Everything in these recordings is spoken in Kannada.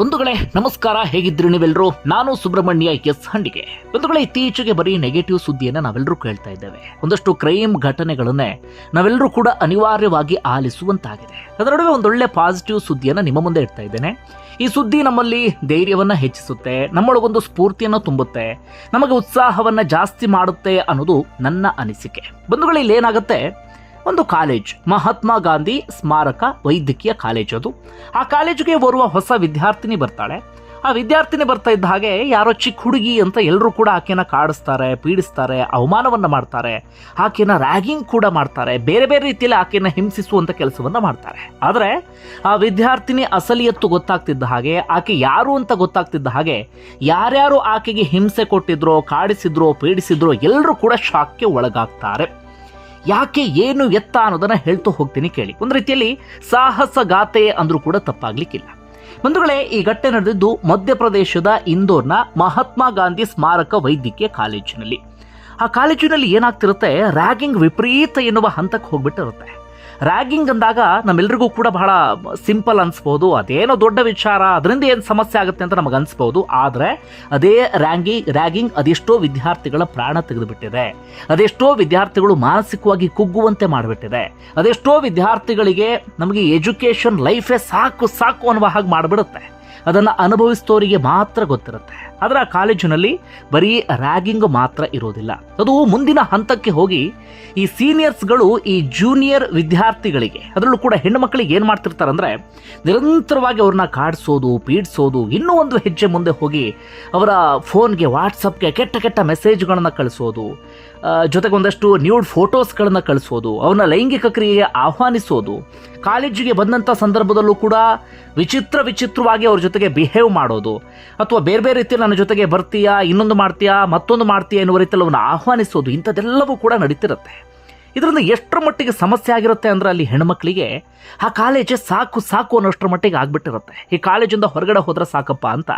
ಬಂಧುಗಳೇ, ನಮಸ್ಕಾರ ಹೇಗಿದ್ರಿ ನೀವೆಲ್ಲರೂ ನಾನು ಸುಬ್ರಹ್ಮಣ್ಯ ಎಸ್ ಹಂಡಿಗೆ. ಬಂಧುಗಳೇ, ಇತ್ತೀಚೆಗೆ ಬರೀ ನೆಗೆಟಿವ್ ಸುದ್ದಿಯನ್ನ ನಾವೆಲ್ಲರೂ ಕೇಳ್ತಾ ಇದ್ದೇವೆ. ಒಂದಷ್ಟು ಕ್ರೈಮ್ ಘಟನೆಗಳನ್ನೇ ನಾವೆಲ್ಲರೂ ಕೂಡ ಅನಿವಾರ್ಯವಾಗಿ ಆಲಿಸುವಂತಾಗಿದೆ. ಅದರ ನಡುವೆ ಒಂದೊಳ್ಳೆ ಪಾಸಿಟಿವ್ ಸುದ್ದಿಯನ್ನ ನಿಮ್ಮ ಮುಂದೆ ಇಡ್ತಾ ಇದ್ದೇನೆ. ಈ ಸುದ್ದಿ ನಮ್ಮಲ್ಲಿ ಧೈರ್ಯವನ್ನ ಹೆಚ್ಚಿಸುತ್ತೆ, ನಮ್ಮೊಳಗೊಂದು ಸ್ಫೂರ್ತಿಯನ್ನು ತುಂಬುತ್ತೆ, ನಮಗೆ ಉತ್ಸಾಹವನ್ನ ಜಾಸ್ತಿ ಮಾಡುತ್ತೆ ಅನ್ನೋದು ನನ್ನ ಅನಿಸಿಕೆ. ಬಂಧುಗಳು ಇಲ್ಲಿ ಏನಾಗುತ್ತೆ ಒಂದು ಕಾಲೇಜ್, ಮಹಾತ್ಮ ಗಾಂಧಿ ಸ್ಮಾರಕ, ವೈದ್ಯಕೀಯ ಕಾಲೇಜ್ ಅದು. ಆ ಕಾಲೇಜಿಗೆ ಬರುವ ಹೊಸ ವಿದ್ಯಾರ್ಥಿನಿ ಬರ್ತಾಳೆ. ಆ ವಿದ್ಯಾರ್ಥಿನಿ ಬರ್ತಾ ಇದ್ದ ಹಾಗೆ ಯಾರೋ ಚಿಕ್ಕ ಹುಡುಗಿ ಅಂತ ಎಲ್ಲರೂ ಕೂಡ ಆಕೆನ ಕಾಡಿಸ್ತಾರೆ, ಪೀಡಿಸ್ತಾರೆ, ಅವಮಾನವನ್ನು ಮಾಡ್ತಾರೆ. ಆಕೆನ ರ್ಯಾಗಿಂಗ್ ಕೂಡ ಮಾಡ್ತಾರೆ. ಬೇರೆ ಬೇರೆ ರೀತಿಯಲ್ಲಿ ಆಕೆನ ಹಿಂಸಿಸುವಂಥ ಕೆಲಸವನ್ನು ಮಾಡ್ತಾರೆ. ಆದರೆ ಆ ವಿದ್ಯಾರ್ಥಿನಿ ಅಸಲಿಯತ್ತು ಗೊತ್ತಾಗ್ತಿದ್ದ ಹಾಗೆ, ಆಕೆ ಯಾರು ಅಂತ ಗೊತ್ತಾಗ್ತಿದ್ದ ಹಾಗೆ ಯಾರ್ಯಾರು ಆಕೆಗೆ ಹಿಂಸೆ ಕೊಟ್ಟಿದ್ರೋ, ಕಾಡಿಸಿದ್ರೋ, ಪೀಡಿಸಿದ್ರೋ ಎಲ್ಲರೂ ಕೂಡ ಶಾಕ್ಗೆ ಒಳಗಾಗ್ತಾರೆ. ಯಾಕೆ ಏನು ಎತ್ತ ಅನ್ನೋದನ್ನ ಹೇಳ್ತಾ ಹೋಗ್ತೀನಿ ಕೇಳಿ. ಒಂದು ರೀತಿಯಲ್ಲಿ ಸಾಹಸ ಗಾಥೆ ಅಂದ್ರೂ ಕೂಡ ತಪ್ಪಾಗ್ಲಿಕ್ಕಿಲ್ಲ. ಬಂಧುಗಳೇ, ಈ ಘಟನೆ ನಡೆದಿದ್ದು ಮಧ್ಯಪ್ರದೇಶದ ಇಂದೋರ್ನ ಮಹಾತ್ಮ ಗಾಂಧಿ ಸ್ಮಾರಕ ವೈದ್ಯಕೀಯ ಕಾಲೇಜಿನಲ್ಲಿ. ಆ ಕಾಲೇಜಿನಲ್ಲಿ ಏನಾಗ್ತಿರುತ್ತೆ? ರ್ಯಾಗಿಂಗ್ ವಿಪರೀತ ಎನ್ನುವ ಹಂತಕ್ಕೆ ಹೋಗ್ಬಿಟ್ಟಿರುತ್ತೆ. ರ್ಯಾಗಿಂಗ್ ಅಂದಾಗ ನಮ್ಮೆಲ್ರಿಗೂ ಕೂಡ ಬಹಳ ಸಿಂಪಲ್ ಅನ್ಸ್ಬೋದು. ಅದೇನೋ ದೊಡ್ಡ ವಿಚಾರ, ಅದರಿಂದ ಏನು ಸಮಸ್ಯೆ ಆಗುತ್ತೆ ಅಂತ ನಮಗೆ ಅನಿಸ್ಬೋದು. ಆದರೆ ಅದೇ ರ್ಯಾಂಗಿ ರ್ಯಾಗಿಂಗ್ ಅದೆಷ್ಟೋ ವಿದ್ಯಾರ್ಥಿಗಳ ಪ್ರಾಣ ತೆಗೆದುಬಿಟ್ಟಿದೆ. ಅದೆಷ್ಟೋ ವಿದ್ಯಾರ್ಥಿಗಳು ಮಾನಸಿಕವಾಗಿ ಕುಗ್ಗುವಂತೆ ಮಾಡಿಬಿಟ್ಟಿದೆ. ಅದೆಷ್ಟೋ ವಿದ್ಯಾರ್ಥಿಗಳಿಗೆ ನಮಗೆ ಎಜುಕೇಷನ್ ಲೈಫೇ ಸಾಕು ಸಾಕು ಅನ್ನುವ ಹಾಗೆ ಮಾಡಿಬಿಡುತ್ತೆ. ಅದನ್ನು ಅನುಭವಿಸಿದವರಿಗೆ ಮಾತ್ರ ಗೊತ್ತಿರುತ್ತೆ. ಆದರೆ ಆ ಕಾಲೇಜಿನಲ್ಲಿ ಬರೀ ರ್ಯಾಗಿಂಗ್ ಮಾತ್ರ ಇರೋದಿಲ್ಲ. ಅದು ಮುಂದಿನ ಹಂತಕ್ಕೆ ಹೋಗಿ ಈ ಸೀನಿಯರ್ಸ್ಗಳು ಈ ಜೂನಿಯರ್ ವಿದ್ಯಾರ್ಥಿಗಳಿಗೆ, ಅದರಲ್ಲೂ ಕೂಡ ಹೆಣ್ಣು ಮಕ್ಕಳಿಗೆ ಏನು ಮಾಡ್ತಿರ್ತಾರೆ ಅಂದರೆ ನಿರಂತರವಾಗಿ ಅವ್ರನ್ನ ಕಾಡಿಸೋದು, ಪೀಡಿಸೋದು, ಇನ್ನೂ ಒಂದು ಹೆಜ್ಜೆ ಮುಂದೆ ಹೋಗಿ ಅವರ ಫೋನ್ಗೆ ವಾಟ್ಸಪ್ಗೆ ಕೆಟ್ಟ ಕೆಟ್ಟ ಮೆಸೇಜ್ಗಳನ್ನು ಕಳಿಸೋದು ಜೊತೆಗೆ ಒಂದಷ್ಟು ನ್ಯೂಡ್ ಫೋಟೋಸ್ಗಳನ್ನು ಕಳಿಸೋದು ಅವನ ಲೈಂಗಿಕ ಕ್ರಿಯೆಗೆ ಆಹ್ವಾನಿಸೋದು. ಕಾಲೇಜಿಗೆ ಬಂದಂಥ ಸಂದರ್ಭದಲ್ಲೂ ಕೂಡ ವಿಚಿತ್ರ ವಿಚಿತ್ರವಾಗಿ ಅವ್ರ ಜೊತೆಗೆ ಬಿಹೇವ್ ಮಾಡೋದು. ಅಥವಾ ಬೇರೆ ಬೇರೆ ರೀತಿಯಲ್ಲಿ ನನ್ನ ಜೊತೆಗೆ ಬರ್ತೀಯಾ, ಇನ್ನೊಂದು ಮಾಡ್ತೀಯಾ, ಮತ್ತೊಂದು ಮಾಡ್ತೀಯಾ ಎನ್ನುವ ರೀತಿಯಲ್ಲಿ ಅವನ್ನ ಆಹ್ವಾನಿಸೋದು, ಇಂಥದ್ದೆಲ್ಲವೂ ಕೂಡ ನಡೀತಿರುತ್ತೆ. ಇದರಿಂದ ಎಷ್ಟರ ಮಟ್ಟಿಗೆ ಸಮಸ್ಯೆ ಆಗಿರುತ್ತೆ ಅಂದ್ರೆ ಅಲ್ಲಿ ಹೆಣ್ಮಕ್ಳಿಗೆ ಆ ಕಾಲೇಜ್ ಸಾಕು ಸಾಕು ಅನ್ನೋಷ್ಟರ ಮಟ್ಟಿಗೆ ಆಗ್ಬಿಟ್ಟಿರುತ್ತೆ. ಈ ಕಾಲೇಜಿಂದ ಹೊರಗಡೆ ಹೋದ್ರೆ ಸಾಕಪ್ಪ ಅಂತ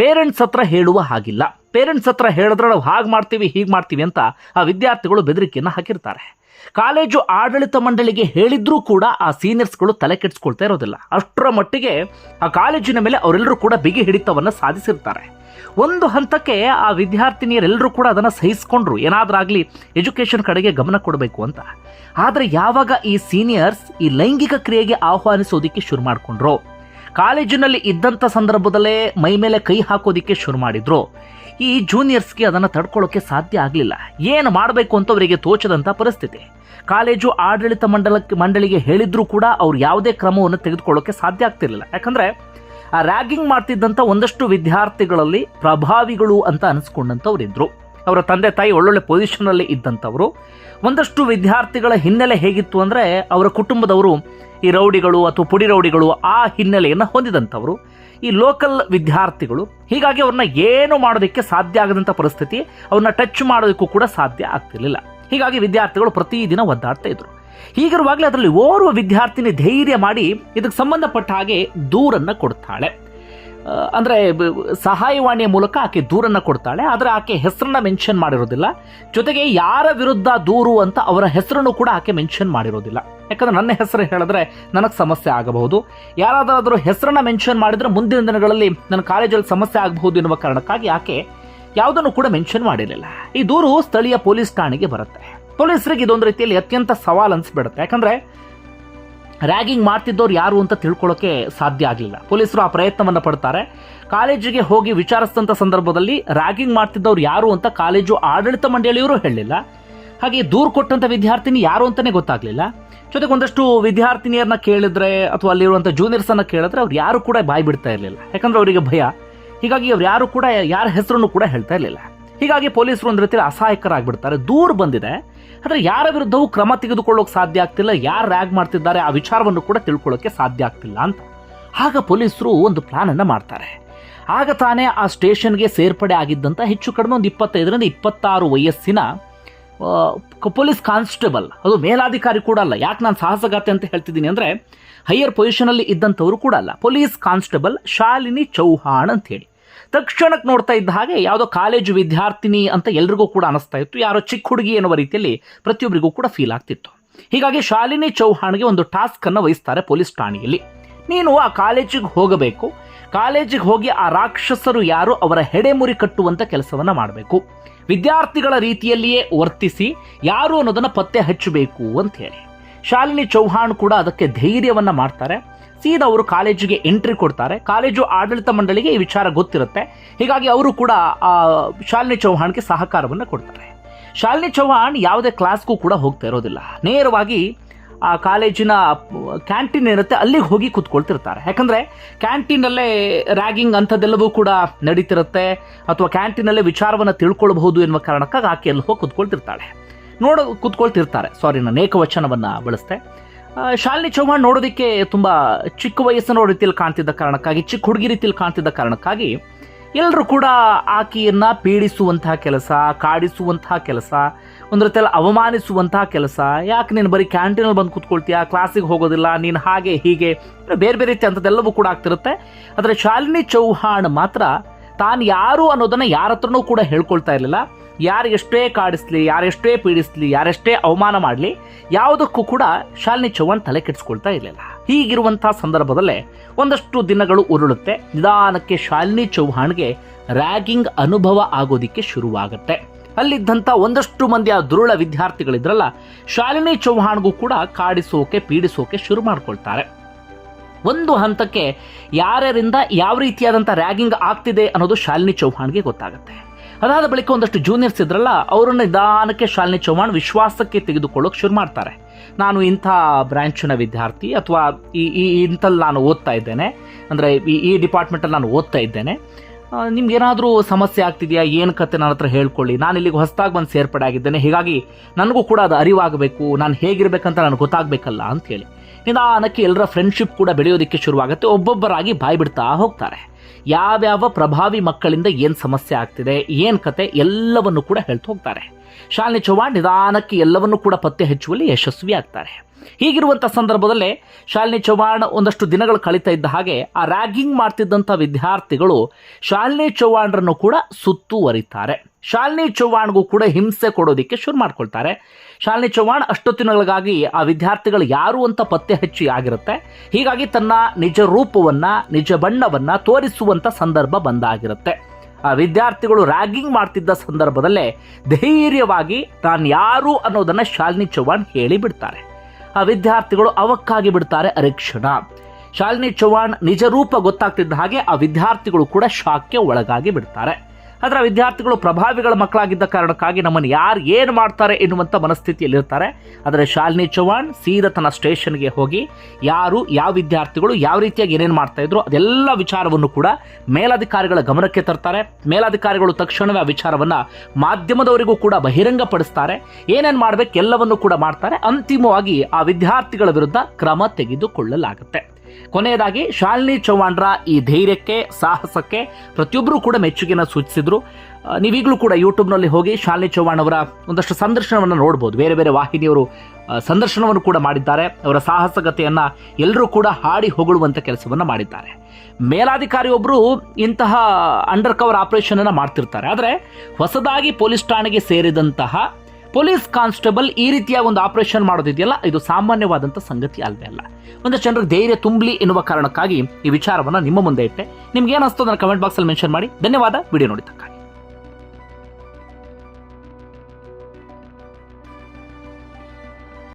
ಪೇರೆಂಟ್ಸ್ ಹತ್ರ ಹೇಳುವ ಹಾಗಿಲ್ಲ. ಪೇರೆಂಟ್ಸ್ ಹತ್ರ ಹೇಳಿದ್ರೆ ನಾವು ಹಾಗೆ ಮಾಡ್ತೀವಿ, ಹೀಗೆ ಮಾಡ್ತೀವಿ ಅಂತ ಆ ವಿದ್ಯಾರ್ಥಿಗಳು ಬೆದರಿಕೆಯನ್ನು ಹಾಕಿರ್ತಾರೆ. ಕಾಲೇಜು ಆಡಳಿತ ಮಂಡಳಿಗೆ ಹೇಳಿದ್ರೂ ಕೂಡ ಆ ಸೀನಿಯರ್ಸ್ಗಳು ತಲೆ ಕೆಡಿಸ್ಕೊಳ್ತಾ ಇರೋದಿಲ್ಲ. ಅಷ್ಟರ ಮಟ್ಟಿಗೆ ಆ ಕಾಲೇಜಿನ ಮೇಲೆ ಅವರೆಲ್ಲರೂ ಕೂಡ ಬಿಗಿ ಹಿಡಿತವನ್ನು ಸಾಧಿಸಿರ್ತಾರೆ. ಒಂದು ಹಂತಕ್ಕೆ ಆ ವಿದ್ಯಾರ್ಥಿನಿಯರೆಲ್ಲರೂ ಕೂಡ ಅದನ್ನು ಸಹಿಸ್ಕೊಂಡ್ರು. ಏನಾದ್ರಾಗಲಿ ಎಜುಕೇಷನ್ ಕಡೆಗೆ ಗಮನ ಕೊಡಬೇಕು ಅಂತ. ಆದರೆ ಯಾವಾಗ ಈ ಸೀನಿಯರ್ಸ್ ಈ ಲೈಂಗಿಕ ಕ್ರಿಯೆಗೆ ಆಹ್ವಾನಿಸೋದಕ್ಕೆ ಶುರು ಮಾಡಿಕೊಂಡ್ರು? ಕಾಲೇಜಿನಲ್ಲಿ ಇದ್ದಂಥ ಸಂದರ್ಭದಲ್ಲೇ ಮೈ ಮೇಲೆ ಕೈ ಹಾಕೋದಿಕ್ಕೆ ಶುರು ಮಾಡಿದ್ರು. ಈ ಜೂನಿಯರ್ಸ್ಗೆ ಅದನ್ನು ತಡ್ಕೊಳ್ಳೋಕೆ ಸಾಧ್ಯ ಆಗಲಿಲ್ಲ. ಏನು ಮಾಡಬೇಕು ಅಂತ ಅವರಿಗೆ ತೋಚದಂಥ ಪರಿಸ್ಥಿತಿ. ಕಾಲೇಜು ಆಡಳಿತ ಮಂಡಲಕ್ಕೆ ಮಂಡಳಿಗೆ ಹೇಳಿದ್ರೂ ಕೂಡ ಅವ್ರು ಯಾವುದೇ ಕ್ರಮವನ್ನು ತೆಗೆದುಕೊಳ್ಳೋಕೆ ಸಾಧ್ಯ ಆಗ್ತಿರಲಿಲ್ಲ. ಯಾಕಂದರೆ, ಆ ರ್ಯಾಗಿಂಗ್ ಮಾಡ್ತಿದ್ದಂಥ ಒಂದಷ್ಟು ವಿದ್ಯಾರ್ಥಿಗಳಲ್ಲಿ ಪ್ರಭಾವಿಗಳು ಅಂತ ಅನಿಸ್ಕೊಂಡಂಥವ್ರು ಇದ್ರು ಅವರ ತಂದೆ ತಾಯಿ ಒಳ್ಳೊಳ್ಳೆ ಪೊಸಿಷನಲ್ಲಿ ಇದ್ದಂಥವರು ಒಂದಷ್ಟು ವಿದ್ಯಾರ್ಥಿಗಳ ಹಿನ್ನೆಲೆ ಹೇಗಿತ್ತು ಅಂದರೆ, ಅವರ ಕುಟುಂಬದವರು ಈ ರೌಡಿಗಳು ಅಥವಾ ಪುಡಿ ರೌಡಿಗಳು ಆ ಹಿನ್ನೆಲೆಯನ್ನು ಹೊಂದಿದಂಥವರು ಈ ಲೋಕಲ್ ವಿದ್ಯಾರ್ಥಿಗಳು, ಹೀಗಾಗಿ ಅವ್ರನ್ನ ಏನು ಮಾಡೋದಕ್ಕೆ ಸಾಧ್ಯ ಆಗದಂಥ ಪರಿಸ್ಥಿತಿ ಅವ್ರನ್ನ ಟಚ್ ಮಾಡೋದಕ್ಕೂ ಕೂಡ ಸಾಧ್ಯ ಆಗ್ತಿರ್ಲಿಲ್ಲ. ಹೀಗಾಗಿ ವಿದ್ಯಾರ್ಥಿಗಳು ಪ್ರತಿದಿನ ಒದ್ದಾಡ್ತಾ ಇದ್ರು. ಹೀಗಿರುವಾಗಲೇ ಅದರಲ್ಲಿ ಓರ್ವ ವಿದ್ಯಾರ್ಥಿನಿ ಧೈರ್ಯ ಮಾಡಿ ಇದಕ್ಕೆ ಸಂಬಂಧಪಟ್ಟ ಹಾಗೆ ದೂರನ್ನು ಕೊಡ್ತಾಳೆ. ಅಂದ್ರೆ ಸಹಾಯವಾಣಿಯ ಮೂಲಕ ಆಕೆ ದೂರನ್ನು ಕೊಡ್ತಾಳೆ, ಆದರೆ ಆಕೆ ಹೆಸರನ್ನ ಮೆನ್ಷನ್ ಮಾಡಿರೋದಿಲ್ಲ. ಜೊತೆಗೆ ಯಾರ ವಿರುದ್ಧ ದೂರು ಅಂತ ಅವರ ಹೆಸರನ್ನು ಕೂಡ ಆಕೆ ಮೆನ್ಷನ್ ಮಾಡಿರೋದಿಲ್ಲ. ಯಾಕಂದ್ರೆ ನನ್ನ ಹೆಸರು ಹೇಳಿದ್ರೆ ನನಗೆ ಸಮಸ್ಯೆ ಆಗಬಹುದು. ಯಾರಾದರೂ ಹೆಸರನ್ನ ಮೆನ್ಷನ್ ಮಾಡಿದರೆ ಮುಂದಿನ ದಿನಗಳಲ್ಲಿ ನನ್ನ ಕಾಲೇಜಲ್ಲಿ ಸಮಸ್ಯೆ ಆಗಬಹುದು ಎನ್ನುವ ಕಾರಣಕ್ಕಾಗಿ ಆಕೆ ಯಾವುದನ್ನು ಕೂಡ ಮೆನ್ಷನ್ ಮಾಡಿರಲಿಲ್ಲ. ಈ ದೂರು ಸ್ಥಳೀಯ ಪೊಲೀಸ್ ಠಾಣೆಗೆ ಬರುತ್ತೆ. ಪೊಲೀಸರಿಗೆ ಇದೊಂದು ರೀತಿಯಲ್ಲಿ ಅತ್ಯಂತ ಸವಾಲು ಅನ್ಸಿಬಿಡುತ್ತೆ. ಯಾಕಂದ್ರೆ ರ್ಯಾಗಿಂಗ್ ಮಾಡ್ತಿದ್ದವ್ರು ಯಾರು ಅಂತ ತಿಳ್ಕೊಳ್ಳೋಕೆ ಸಾಧ್ಯ ಆಗಲಿಲ್ಲ. ಪೊಲೀಸರು ಆ ಪ್ರಯತ್ನವನ್ನು ಪಡ್ತಾರೆ. ಕಾಲೇಜಿಗೆ ಹೋಗಿ ವಿಚಾರಿಸಿದಂಥ ಸಂದರ್ಭದಲ್ಲಿ ರ್ಯಾಗಿಂಗ್ ಮಾಡ್ತಿದ್ದವ್ರು ಯಾರು ಅಂತ ಕಾಲೇಜು ಆಡಳಿತ ಮಂಡಳಿಯವರು ಹೇಳಲಿಲ್ಲ. ಹಾಗೆ ದೂರು ಕೊಟ್ಟಂಥ ವಿದ್ಯಾರ್ಥಿನಿ ಯಾರು ಅಂತಲೇ ಗೊತ್ತಾಗಲಿಲ್ಲ. ಜೊತೆಗೆ ಒಂದಷ್ಟು ವಿದ್ಯಾರ್ಥಿನಿಯರನ್ನ ಕೇಳಿದ್ರೆ ಅಥವಾ ಅಲ್ಲಿರುವಂಥ ಜೂನಿಯರ್ಸನ್ನು ಕೇಳಿದ್ರೆ ಅವ್ರು ಯಾರು ಕೂಡ ಬಾಯಿ ಬಿಡ್ತಾ ಇರಲಿಲ್ಲ. ಯಾಕಂದ್ರೆ ಅವರಿಗೆ ಭಯ. ಹೀಗಾಗಿ ಅವ್ರು ಯಾರು ಕೂಡ ಯಾರ ಹೆಸರನ್ನು ಕೂಡ ಹೇಳ್ತಾ ಇರಲಿಲ್ಲ. ಹೀಗಾಗಿ ಪೊಲೀಸರು ಒಂದು ರೀತಿಯಲ್ಲಿ ಅಸಹಾಯಕರಾಗ್ಬಿಡ್ತಾರೆ. ದೂರು ಬಂದಿದೆ. ಆದರೆ ಯಾರ ವಿರುದ್ಧವೂ ಕ್ರಮ ತೆಗೆದುಕೊಳ್ಳೋಕೆ ಸಾಧ್ಯ ಆಗ್ತಿಲ್ಲ. ಯಾರು ರ್ಯಾಗ್ ಮಾಡ್ತಿದ್ದಾರೆ ಆ ವಿಚಾರವನ್ನು ಕೂಡ ತಿಳ್ಕೊಳ್ಳೋಕೆ ಸಾಧ್ಯ ಆಗ್ತಿಲ್ಲ ಅಂತ. ಆಗ ಪೊಲೀಸರು ಒಂದು ಪ್ಲಾನ್ ಅನ್ನ ಮಾಡ್ತಾರೆ. ಆಗ ತಾನೇ ಆ ಸ್ಟೇಷನ್ಗೆ ಸೇರ್ಪಡೆ ಆಗಿದ್ದಂಥ ಹೆಚ್ಚು ಕಡಿಮೆ ಒಂದು ಇಪ್ಪತ್ತೈದರಿಂದ ಇಪ್ಪತ್ತಾರು ವಯಸ್ಸಿನ ಪೊಲೀಸ್ ಕಾನ್ಸ್ಟೇಬಲ್, ಅದು ಮೇಲಾಧಿಕಾರಿ ಕೂಡ ಅಲ್ಲ. ಯಾಕೆ ನಾನು ಸಾಹಸಗಾತೆ ಅಂತ ಹೇಳ್ತಿದ್ದೀನಿ ಅಂದರೆ, ಹೈಯರ್ ಪೊಸಿಷನಲ್ಲಿ ಇದ್ದಂಥವರು ಕೂಡ ಅಲ್ಲ. ಪೊಲೀಸ್ ಕಾನ್ಸ್ಟೇಬಲ್ ಶಾಲಿನಿ ಚೌಹಾಣ್ ಅಂತ ಹೇಳಿ. ತಕ್ಷಣಕ್ಕೆ ನೋಡ್ತಾ ಇದ್ದ ಹಾಗೆ ಯಾವುದೋ ಕಾಲೇಜು ವಿದ್ಯಾರ್ಥಿನಿ ಅಂತ ಎಲ್ರಿಗೂ ಕೂಡ ಅನಿಸ್ತಾ ಇತ್ತು. ಯಾರೋ ಚಿಕ್ಕ ಹುಡುಗಿ ಎನ್ನುವ ರೀತಿಯಲ್ಲಿ ಪ್ರತಿಯೊಬ್ಬರಿಗೂ ಕೂಡ ಫೀಲ್ ಆಗ್ತಿತ್ತು. ಹೀಗಾಗಿ ಶಾಲಿನಿ ಚೌಹಾಣ್ಗೆ ಒಂದು ಟಾಸ್ಕ್ ಅನ್ನು ವಹಿಸ್ತಾರೆ ಪೊಲೀಸ್ ಠಾಣೆಯಲ್ಲಿ. ನೀನು ಆ ಕಾಲೇಜಿಗೆ ಹೋಗಬೇಕು. ಕಾಲೇಜಿಗೆ ಹೋಗಿ ಆ ರಾಕ್ಷಸರು ಯಾರು ಅವರ ಹೆಡೆಮುರಿ ಕಟ್ಟುವಂಥ ಕೆಲಸವನ್ನ ಮಾಡಬೇಕು. ವಿದ್ಯಾರ್ಥಿಗಳ ರೀತಿಯಲ್ಲಿಯೇ ವರ್ತಿಸಿ ಯಾರು ಅನ್ನೋದನ್ನ ಪತ್ತೆ ಹಚ್ಚಬೇಕು ಅಂತ ಹೇಳಿ. ಶಾಲಿನಿ ಚೌಹಾಣ್ ಕೂಡ ಅದಕ್ಕೆ ಧೈರ್ಯವನ್ನ ಮಾಡ್ತಾರೆ. ಸೀದಾ ಅವರು ಕಾಲೇಜಿಗೆ ಎಂಟ್ರಿ ಕೊಡ್ತಾರೆ. ಕಾಲೇಜು ಆಡಳಿತ ಮಂಡಳಿಗೆ ಈ ವಿಚಾರ ಗೊತ್ತಿರುತ್ತೆ. ಹೀಗಾಗಿ ಅವರು ಕೂಡ ಶಾಲಿನಿ ಚೌಹಾಣ್ಗೆ ಸಹಕಾರವನ್ನು ಕೊಡ್ತಾರೆ. ಶಾಲಿನಿ ಚೌಹಾಣ್ ಯಾವುದೇ ಕ್ಲಾಸ್ಗೂ ಕೂಡ ಹೋಗ್ತಾ ಇರೋದಿಲ್ಲ. ನೇರವಾಗಿ ಆ ಕಾಲೇಜಿನ ಕ್ಯಾಂಟೀನ್ ಇರುತ್ತೆ, ಅಲ್ಲಿಗೆ ಹೋಗಿ ಕೂತ್ಕೊಳ್ತಿರ್ತಾರೆ. ಯಾಕಂದ್ರೆ ಕ್ಯಾಂಟೀನಲ್ಲೇ ರ್ಯಾಗಿಂಗ್ ಅಂಥದ್ದೆಲ್ಲವೂ ಕೂಡ ನಡೀತಿರುತ್ತೆ. ಅಥವಾ ಕ್ಯಾಂಟೀನಲ್ಲೇ ವಿಚಾರವನ್ನು ತಿಳ್ಕೊಳ್ಬಹುದು ಎನ್ನುವ ಕಾರಣಕ್ಕಾಗಿ ಆಕೆ ಅಲ್ಲಿ ಹೋಗಿ ಕೂತ್ಕೊಳ್ತಿರ್ತಾಳೆ. ನೋಡ ಕೂತ್ಕೊಳ್ತಿರ್ತಾರೆ. ಸಾರಿ ನಾನು ಏಕವಚನವನ್ನು ಬಳಸ್ತೆ ಶಾಲಿನಿ ಚೌಹಾಣ್ ನೋಡೋದಕ್ಕೆ ತುಂಬ ಚಿಕ್ಕ ವಯಸ್ಸಿನ ರೀತಿಯಲ್ಲಿ ಕಾಣ್ತಿದ್ದ ಕಾರಣಕ್ಕಾಗಿ, ಚಿಕ್ಕ ಹುಡುಗಿ ರೀತಿಯಲ್ಲಿ ಕಾಣ್ತಿದ್ದ ಕಾರಣಕ್ಕಾಗಿ, ಎಲ್ಲರೂ ಕೂಡ ಆಕೆಯನ್ನು ಪೀಡಿಸುವಂತಹ ಕೆಲಸ, ಕಾಡಿಸುವಂತಹ ಕೆಲಸ, ಒಂದು ರೀತಿಯಲ್ಲಿ ಅವಮಾನಿಸುವಂತಹ ಕೆಲಸ. ಯಾಕೆ ನೀನು ಬರೀ ಕ್ಯಾಂಟೀನಲ್ಲಿ ಬಂದು ಕೂತ್ಕೊಳ್ತೀಯಾ? ಕ್ಲಾಸಿಗೆ ಹೋಗೋದಿಲ್ಲ, ನೀನು ಹಾಗೆ, ಹೀಗೆ. ಬೇರೆ ಬೇರೆ ರೀತಿ ಅಂಥದ್ದೆಲ್ಲವೂ ಕೂಡ ಆಗ್ತಿರುತ್ತೆ. ಆದರೆ ಶಾಲಿನಿ ಚೌಹಾಣ್ ಮಾತ್ರ ತಾನು ಯಾರು ಅನ್ನೋದನ್ನು ಯಾರ ಹತ್ರನೂ ಕೂಡ ಹೇಳ್ಕೊಳ್ತಾ ಇರಲಿಲ್ಲ. ಯಾರು ಎಷ್ಟೇ ಕಾಡಿಸ್ಲಿ ಯಾರೆಷ್ಟೇ ಪೀಡಿಸ್ಲಿ ಯಾರೆಷ್ಟೇ ಅವಮಾನ ಮಾಡಲಿ, ಯಾವುದಕ್ಕೂ ಕೂಡ ಶಾಲಿನಿ ಚೌಹಾಣ್ ತಲೆ ಕೆಡಿಸ್ಕೊಳ್ತಾ ಇರಲಿಲ್ಲ. ಹೀಗಿರುವಂಥ ಸಂದರ್ಭದಲ್ಲೇ ಒಂದಷ್ಟು ದಿನಗಳು ಉರುಳುತ್ತೆ. ನಿಧಾನಕ್ಕೆ ಶಾಲಿನಿ ಚೌಹಾಣ್ಗೆ ರ್ಯಾಗಿಂಗ್ ಅನುಭವ ಆಗೋದಿಕ್ಕೆ ಶುರುವಾಗುತ್ತೆ. ಅಲ್ಲಿದ್ದಂಥ ಒಂದಷ್ಟು ಮಂದಿ ಆ ದುರುಳ ವಿದ್ಯಾರ್ಥಿಗಳಿದ್ರಲ್ಲ, ಶಾಲಿನಿ ಚೌಹಾಣ್ಗೂ ಕೂಡ ಕಾಡಿಸೋಕೆ, ಪೀಡಿಸೋಕೆ ಶುರು ಮಾಡ್ಕೊಳ್ತಾರೆ. ಒಂದು ಹಂತಕ್ಕೆ ಯಾರ್ಯಾರಿಂದ ಯಾವ ರೀತಿಯಾದಂಥ ರ್ಯಾಗಿಂಗ್ ಆಗ್ತಿದೆ ಅನ್ನೋದು ಶಾಲಿನಿ ಚೌಹಾಣ್ಗೆ ಗೊತ್ತಾಗುತ್ತೆ. ಅದಾದ ಬಳಿಕ ಒಂದಷ್ಟು ಜೂನಿಯರ್ಸ್ ಇದ್ರಲ್ಲ, ಅವರನ್ನ ನಿಧಾನಕ್ಕೆ ಶಾಲಿನಿ ಚೌಹಾಣ್ ವಿಶ್ವಾಸಕ್ಕೆ ತೆಗೆದುಕೊಳ್ಳೋಕೆ ಶುರು ಮಾಡ್ತಾರೆ. ನಾನು ಇಂಥ ಬ್ರಾಂಚಿನ ವಿದ್ಯಾರ್ಥಿ ಅಥವಾ ಈ ಈ ಇಂಥಲ್ಲಿ ನಾನು ಓದ್ತಾ ಇದ್ದೇನೆ. ಅಂದರೆ ಈ ಈ ಡಿಪಾರ್ಟ್ಮೆಂಟಲ್ಲಿ ನಾನು ಓದ್ತಾ ಇದ್ದೇನೆ. ನಿಮ್ಗೇನಾದರೂ ಸಮಸ್ಯೆ ಆಗ್ತಿದೆಯಾ? ಏನು ಕತೆ ನನ್ನ ಹತ್ರ ಹೇಳ್ಕೊಳ್ಳಿ. ನಾನು ಇಲ್ಲಿಗೆ ಹೊಸದಾಗಿ ಬಂದು ಸೇರ್ಪಡೆ ಆಗಿದ್ದೇನೆ ಹೀಗಾಗಿ ನನಗೂ ಕೂಡ ಅದು ಅರಿವಾಗಬೇಕು. ನಾನು ಹೇಗಿರಬೇಕಂತ ನನಗೆ ಗೊತ್ತಾಗಬೇಕಲ್ಲ ಅಂತೇಳಿ ನಿಧಾನಕ್ಕೆ ಎಲ್ಲರ ಫ್ರೆಂಡ್ಶಿಪ್ ಕೂಡ ಬೆಳೆಯೋದಕ್ಕೆ ಶುರುವಾಗುತ್ತೆ. ಒಬ್ಬೊಬ್ಬರಾಗಿ ಬಾಯಿ ಬಿಡ್ತಾ ಹೋಗ್ತಾರೆ. ಯಾವ್ಯಾವ ಪ್ರಭಾವಿ ಮಕ್ಕಳಿಂದ ಏನು ಸಮಸ್ಯೆ ಆಗ್ತಿದೆ, ಏನು ಕತೆ ಎಲ್ಲವನ್ನು ಕೂಡ ಹೇಳ್ತಾ ಹೋಗ್ತಾರೆ ಶಾಲಿನಿ ಚೌಹಾಣ್ ನಿಧಾನಕ್ಕೆ ಎಲ್ಲವನ್ನೂ ಕೂಡ ಪತ್ತೆ ಹಚ್ಚುವಲ್ಲಿ ಯಶಸ್ವಿ ಆಗ್ತಾರೆ ಹೀಗಿರುವಂಥ ಸಂದರ್ಭದಲ್ಲೇ ಶಾಲಿನಿ ಚೌಹಾಣ್ ಒಂದಷ್ಟು ದಿನಗಳು ಕಳೀತಾ ಇದ್ದ ಹಾಗೆ ಆ ರ್ಯಾಗಿಂಗ್ ಮಾಡ್ತಿದ್ದಂಥ ವಿದ್ಯಾರ್ಥಿಗಳು ಶಾಲಿನಿ ಚೌಹಾಣ್ರನ್ನು ಕೂಡ ಸುತ್ತುವರಿತಾರೆ. ಶಾಲಿನಿ ಚೌಹಾಣ್ಗೂ ಕೂಡ ಹಿಂಸೆ ಕೊಡೋದಕ್ಕೆ ಶುರು ಮಾಡ್ಕೊಳ್ತಾರೆ. ಶಾಲಿನಿ ಚೌಹಾಣ್ ಅಷ್ಟೊತ್ತಿನಗಳಿಗಾಗಿ ಆ ವಿದ್ಯಾರ್ಥಿಗಳು ಯಾರು ಅಂತ ಪತ್ತೆ ಹಚ್ಚಿ ಆಗಿರುತ್ತೆ. ಹೀಗಾಗಿ ತನ್ನ ನಿಜ ರೂಪವನ್ನು, ನಿಜ ಬಣ್ಣವನ್ನು ತೋರಿಸುವಂಥ ಸಂದರ್ಭ ಬಂದಾಗಿರುತ್ತೆ. ಆ ವಿದ್ಯಾರ್ಥಿಗಳು ರ್ಯಾಗಿಂಗ್ ಮಾಡ್ತಿದ್ದ ಸಂದರ್ಭದಲ್ಲೇ ಧೈರ್ಯವಾಗಿ ತಾನು ಯಾರು ಅನ್ನೋದನ್ನು ಶಾಲಿನಿ ಚೌಹಾಣ್ ಹೇಳಿ ಬಿಡ್ತಾರೆ ಆ ವಿದ್ಯಾರ್ಥಿಗಳು ಅವಕ್ಕಾಗಿ ಬಿಡ್ತಾರೆ ಅರಿಕ್ಷಣ. ಶಾಲಿನಿ ಚೌಹಾಣ್ ನಿಜ ರೂಪ ಗೊತ್ತಾಗ್ತಿದ್ದ ಹಾಗೆ ಆ ವಿದ್ಯಾರ್ಥಿಗಳು ಕೂಡ ಶಾಕ್ಗೆ ಒಳಗಾಗಿ ಬಿಡ್ತಾರೆ. ಆದರೆ ವಿದ್ಯಾರ್ಥಿಗಳು ಪ್ರಭಾವಿಗಳ ಮಕ್ಕಳಾಗಿದ್ದ ಕಾರಣಕ್ಕಾಗಿ ನಮ್ಮನ್ನು ಯಾರು ಏನು ಮಾಡ್ತಾರೆ ಎನ್ನುವಂಥ ಮನಸ್ಥಿತಿಯಲ್ಲಿರ್ತಾರೆ. ಆದರೆ ಶಾಲಿನಿ ಚೌಹಾಣ್ ಸೀದಾ ತನ್ನ ಸ್ಟೇಷನ್ಗೆ ಹೋಗಿ ಯಾರು, ಯಾವ ವಿದ್ಯಾರ್ಥಿಗಳು, ಯಾವ ರೀತಿಯಾಗಿ ಏನೇನು ಮಾಡ್ತಾ ಇದ್ರು ಅದೆಲ್ಲ ವಿಚಾರವನ್ನು ಕೂಡ ಮೇಲಾಧಿಕಾರಿಗಳ ಗಮನಕ್ಕೆ ತರ್ತಾರೆ. ಮೇಲಾಧಿಕಾರಿಗಳು ತಕ್ಷಣವೇ ಆ ವಿಚಾರವನ್ನು ಮಾಧ್ಯಮದವರಿಗೂ ಕೂಡ ಬಹಿರಂಗಪಡಿಸ್ತಾರೆ. ಏನೇನು ಮಾಡಬೇಕು ಎಲ್ಲವನ್ನು ಕೂಡ ಮಾಡ್ತಾರೆ. ಅಂತಿಮವಾಗಿ ಆ ವಿದ್ಯಾರ್ಥಿಗಳ ವಿರುದ್ಧ ಕ್ರಮ ತೆಗೆದುಕೊಳ್ಳಲಾಗುತ್ತೆ. ಕೊನೆಯದಾಗಿ ಶಾಲಿನಿ ಚೌಹಾಣ್ರ ಈ ಧೈರ್ಯಕ್ಕೆ, ಸಾಹಸಕ್ಕೆ ಪ್ರತಿಯೊಬ್ಬರೂ ಕೂಡ ಮೆಚ್ಚುಗೆನ ಸೂಚಿಸಿದ್ರು. ನೀವೀಗಲೂ ಕೂಡ ಯೂಟ್ಯೂಬ್ನಲ್ಲಿ ಹೋಗಿ ಶಾಲಿನಿ ಚೌಹಾಣ್ ಅವರ ಒಂದಷ್ಟು ಸಂದರ್ಶನವನ್ನು ನೋಡ್ಬೋದು. ಬೇರೆ ಬೇರೆ ವಾಹಿನಿಯವರು ಸಂದರ್ಶನವನ್ನು ಕೂಡ ಮಾಡಿದ್ದಾರೆ. ಅವರ ಸಾಹಸಗತೆಯನ್ನು ಎಲ್ಲರೂ ಕೂಡ ಹಾಡಿ ಹೊಗಳುವಂಥ ಕೆಲಸವನ್ನು ಮಾಡಿದ್ದಾರೆ. ಮೇಲಾಧಿಕಾರಿಯೊಬ್ಬರು ಇಂತಹ ಅಂಡರ್ ಕವರ್ ಆಪರೇಷನ್ ಅನ್ನ ಮಾಡ್ತಿರ್ತಾರೆ. ಆದರೆ ಹೊಸದಾಗಿ ಪೊಲೀಸ್ ಠಾಣೆಗೆ ಸೇರಿದಂತಹ ಪೊಲೀಸ್ ಕಾನ್ಸ್ಟೇಬಲ್ ಈ ರೀತಿಯ ಒಂದು ಆಪರೇಷನ್ ಮಾಡೋದಿದೆಯಲ್ಲ, ಇದು ಸಾಮಾನ್ಯವಾದಂಥ ಸಂಗತಿ ಅಲ್ವೇ ಅಲ್ಲ. ಒಂದು ಜನರಿಗೆ ಧೈರ್ಯ ತುಂಬಲಿ ಎನ್ನುವ ಕಾರಣಕ್ಕಾಗಿ ಈ ವಿಚಾರವನ್ನು ನಿಮ್ಮ ಮುಂದೆ ಇಟ್ಟೆ. ನಿಮ್ಗೆ ಏನು ನನ್ನ ಕಮೆಂಟ್ ಬಾಕ್ಸಲ್ಲಿ ಮೆನ್ಷನ್ ಮಾಡಿ. ಧನ್ಯವಾದ. ವಿಡಿಯೋ ನೋಡಿದ್ದಕ್ಕಾಗಿ.